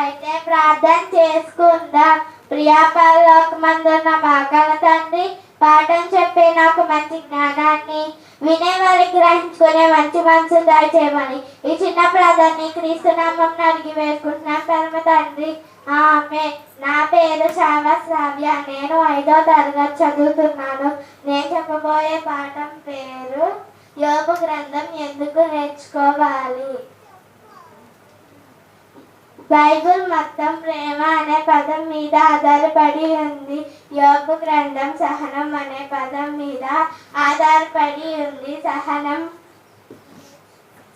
అయితే ప్రార్థన చేసుకుందాం. ప్రియాపరలోకమందున్న మా కల తండ్రి పాఠం చెప్పే నాకు మంచి జ్ఞానాన్ని వినే వారికి గ్రహించుకునే మంచి మనసు దయచేయమని ఈ చిన్న ప్రార్థనని క్రీస్తునామం అడిగి వేసుకుంటున్నాం పరమ తండ్రి. ఆమె నా పేరు శావ శ్రావ్య. నేను ఐదో తరగతి చదువుతున్నాను. నేను చెప్పబోయే పాఠం పేరు యోగు గ్రంథం. ఎందుకు నేర్చుకోవాలి? బైబుల్ మొత్తం ప్రేమ అనే పదం మీద ఆధారపడి ఉంది. యోగ గ్రంథం సహనం అనే పదం మీద ఆధారపడి ఉంది. సహనం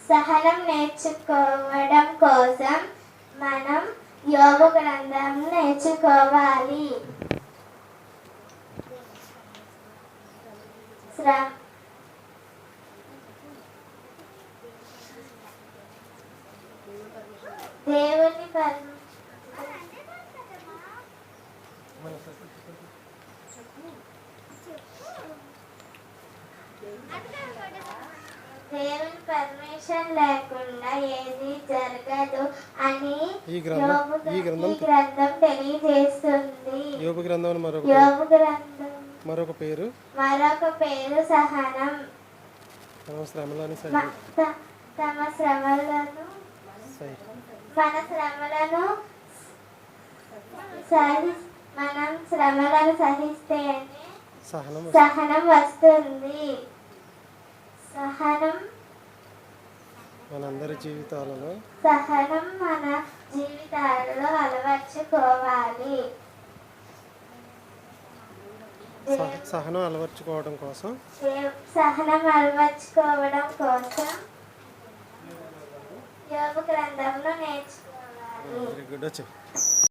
సహనం నేర్చుకోవడం కోసం మనం యోగ గ్రంథం నేర్చుకోవాలి. శ్రమ దేవుని పరమ దేవుని పర్మిషన్ లేకుండా ఏది జరగదు అని ఈ గ్రంథం ఈ గ్రంథం ఈ గ్రంథం తెలియజేస్తుంది. యోగ గ్రంథం అని మరొక గ్రంథం. మరొక పేరు. మరొక పేరు సహనం. తమ శ్రమలని తమ శ్రమలను సహి మన శ్రమలను సహి మనం శ్రమలను సహిస్తేనే సహనం వస్తుంది. సహనం మనందరి జీవితాలలో సహనం మన జీవితాలలో అలవర్చుకోవాలి. సహ- సహనం అలవర్చుకోవడం కోసం సహనం అలవర్చుకోవడం కోసం యోగ గ్రంథంలో నేర్చుకోవాలి